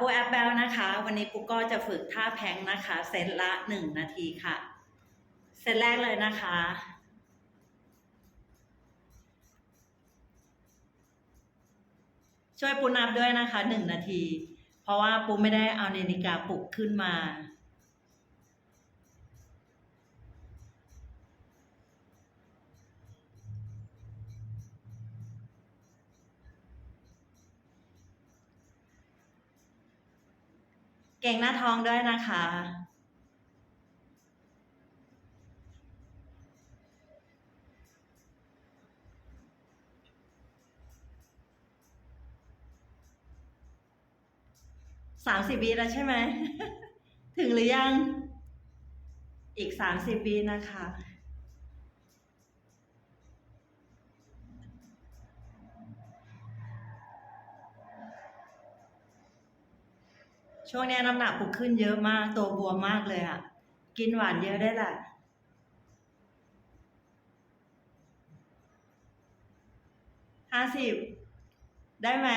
ปูแอปแบลนะคะ วันนี้ปูก็จะฝึกท่าแพงนะคะเซตละหนึ่งนาทีค่ะ เซตแรกเลยนะคะ ช่วยปูนับด้วยนะคะหนึ่งนาที เพราะว่าปูไม่ได้เอานาฬิกาปลุกขึ้นมา เก่งหน้าท้องด้วยนะคะสามสิบวิแล้วใช่ไหม ถึงหรือยัง อีกสามสิบวินะคะ ช่วงนี้น้ำหนักปุกขึ้นเยอะมากตัวบวมมากเลยอะกินหวานเยอะได้แหละห้าสิบได้ไหม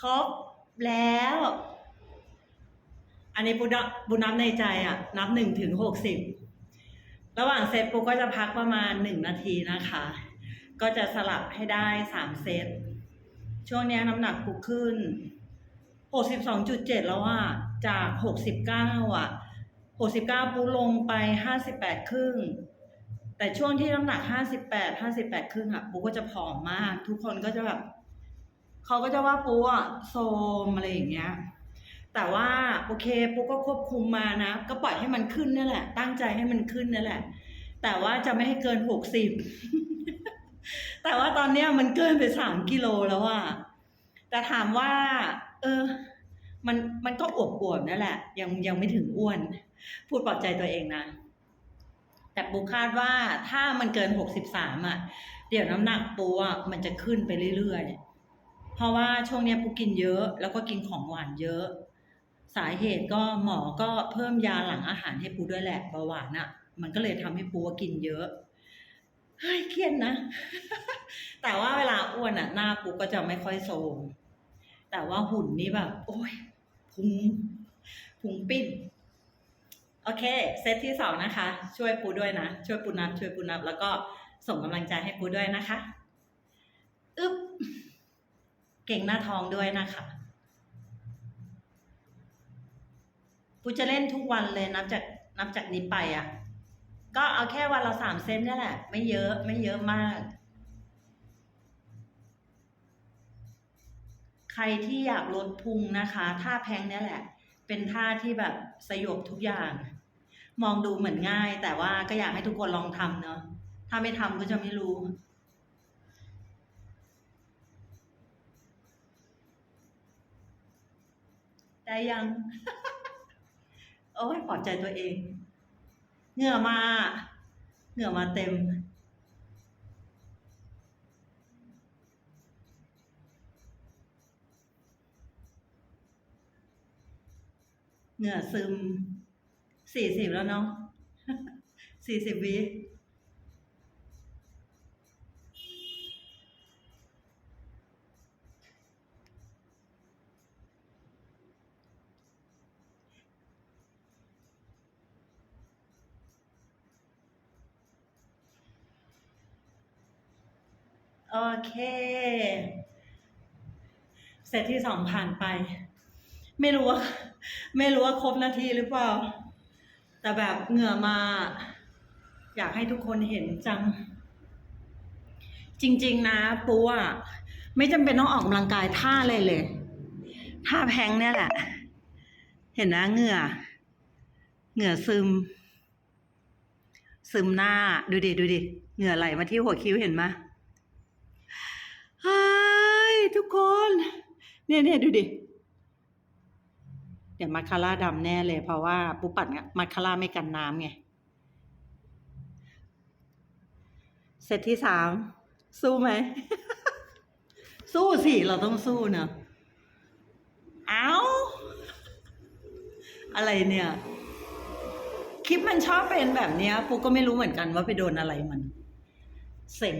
ครบแล้ว อันนี้ปูนับปูนับในใจอะ นับหนึ่งถึงหกสิบ ระหว่างเซตปูก็จะพักประมาณหนึ่งนาทีนะคะ ก็จะสลับให้ได้สามเซต ช่วงนี้น้ำหนักปูขึ้นหกสิบสองจุดเจ็ดแล้วอะ จากหกสิบเก้าอะหกสิบเก้าปูลงไปห้าสิบแปดครึ่ง แต่ช่วงที่น้ำหนักห้าสิบแปดห้าสิบแปดครึ่งอะ ปูก็จะผอมมาก ทุกคนก็จะแบบเขาก็จะว่าปูอะโซมอะไรอย่างเงี้ย แต่ว่าโอเคปูก็ควบคุมมานะ ก็ปล่อยให้มันขึ้นนั่นแหละ ตั้งใจให้มันขึ้นนั่นแหละ แต่ว่าจะไม่ให้เกินหกสิบแต่ว่าตอนเนี้ยมันเกินไปสามกิโลแล้วอะแต่ถามว่า เออ มันมันก็อวบอวบๆนั่นแหละ ยังยังไม่ถึงอ้วน พูดปลอบใจตัวเองนะ แต่ปูคาดว่าถ้ามันเกินหกสิบสามอะเดี๋ยวน้ำหนักปูอะมันจะขึ้นไปเรื่อยๆเพราะว่าช่วงเนี้ยปูกินเยอะ แล้วก็กินของหวานเยอะ สาเหตุก็หมอก็เพิ่มยาหลังอาหารให้ปูด้วยแหละเบาหวานอะ่ะ มันก็เลยทำให้ปูกินเยอะเฮ้ยเครียดนะ แต่ว่าเวลาอ้วนอะ่ะ หน้าปูก็จะไม่ค่อยโทมแต่ว่าหุ่นนี่แบบ โอ้ยพุงพุงปิ้นโอเค เซตที่สองนะคะ ช่วยปูด้วยนะ ช่วยปูนับ ช่วยปูนับ แล้วก็ส่งกำลังใจให้ปูด้วยนะคะ อึ๊บ เก่งหน้าท้องด้วยนะคะ ปูจะเล่นทุกวันเลยนับจากนับจากนี้ไปอะ ก็เอาแค่วันละสามเซนนี่แหละ ไม่เยอะไม่เยอะมาก ใครที่อยากลดพุงนะคะท่าแพงเนี่ยแหละ เป็นท่าที่แบบสยบทุกอย่าง มองดูเหมือนง่าย แต่ว่าก็อยากให้ทุกคนลองทำเนาะถ้าไม่ทำก็จะไม่รู้ได้ยัง โอ้ยปลอบใจตัวเอง เหงื่อมา เหงื่อมาเต็ม เหงื่อซึมสี่สิบแล้วเนาะสี่สิบวิ โอเคเสร็จที่สองผ่านไป ไม่รู้ว่า ไม่รู้ว่าครบนาทีหรือเปล่า แต่แบบเหงื่อมา อยากให้ทุกคนเห็นจัง จริง ๆ นะปูอะไม่จำเป็นต้องออกกำลังกายท่าเลยเลย ท่าแพงเนี่ยแหละ เห็นนะเหงื่อ เหงื่อซึม ซึมหน้า ดูดิ ดูดิ เหงื่อไหลมาที่หัวคิ้วเห็นไหม ฮ้ยทุกคน เนี่ยเนี่ยดูดิ เดี๋ยวมาคาร่าดำแน่เลย เพราะว่าปูปัดมาคาร่าไม่กันน้ำไง เซตที่สาม สู้ไหม สู้สิ เราต้องสู้เนอะเอาอะไรเนี่ย คลิปมันชอบเป็นแบบเนี้ยปูก็ไม่รู้เหมือนกันว่าไปโดนอะไรมันเซ็ง